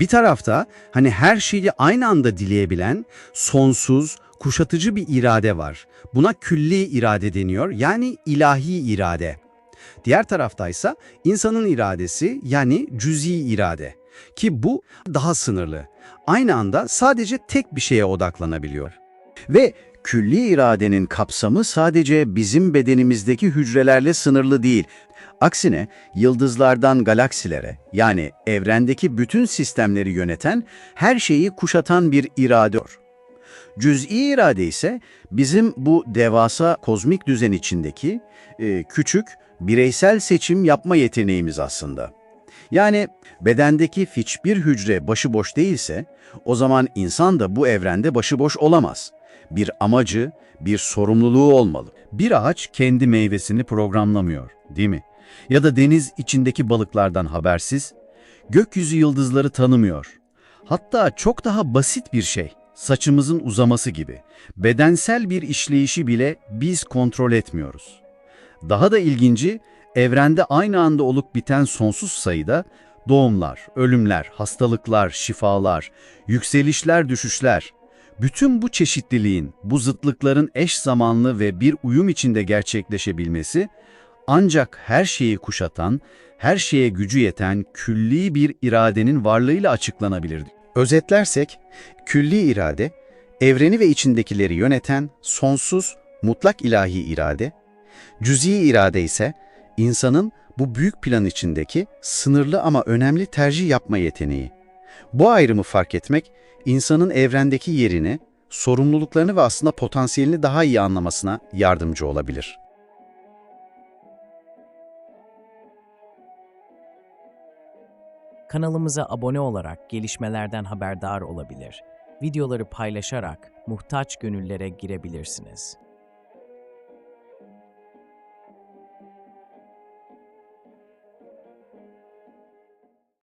Bir tarafta hani her şeyi aynı anda dileyebilen, sonsuz, kuşatıcı bir irade var. Buna külli irade deniyor yani ilahi irade. Diğer taraftaysa insanın iradesi yani cüz'i irade. Ki bu daha sınırlı. Aynı anda sadece tek bir şeye odaklanabiliyor. Ve külli iradenin kapsamı sadece bizim bedenimizdeki hücrelerle sınırlı değil. Aksine yıldızlardan galaksilere yani evrendeki bütün sistemleri yöneten, her şeyi kuşatan bir irade. var. Cüz'i irade ise bizim bu devasa kozmik düzen içindeki e, küçük bireysel seçim yapma yeteneğimiz aslında. Yani bedendeki hiçbir hücre başıboş değilse o zaman insan da bu evrende başıboş olamaz. Bir amacı, bir sorumluluğu olmalı. Bir ağaç kendi meyvesini programlamıyor, değil mi? Ya da deniz içindeki balıklardan habersiz, gökyüzü yıldızları tanımıyor. Hatta çok daha basit bir şey, saçımızın uzaması gibi. Bedensel bir işleyişi bile biz kontrol etmiyoruz. Daha da ilginci, evrende aynı anda olup biten sonsuz sayıda doğumlar, ölümler, hastalıklar, şifalar, yükselişler, düşüşler, bütün bu çeşitliliğin, bu zıtlıkların eş zamanlı ve bir uyum içinde gerçekleşebilmesi, ancak her şeyi kuşatan, her şeye gücü yeten külli bir iradenin varlığıyla açıklanabilir. Özetlersek, külli irade, evreni ve içindekileri yöneten sonsuz, mutlak ilahi irade, cüz'i irade ise insanın bu büyük plan içindeki sınırlı ama önemli tercih yapma yeteneği. Bu ayrımı fark etmek, insanın evrendeki yerini, sorumluluklarını ve aslında potansiyelini daha iyi anlamasına yardımcı olabilir. Kanalımıza abone olarak gelişmelerden haberdar olabilir. Videoları paylaşarak muhtaç gönüllere girebilirsiniz.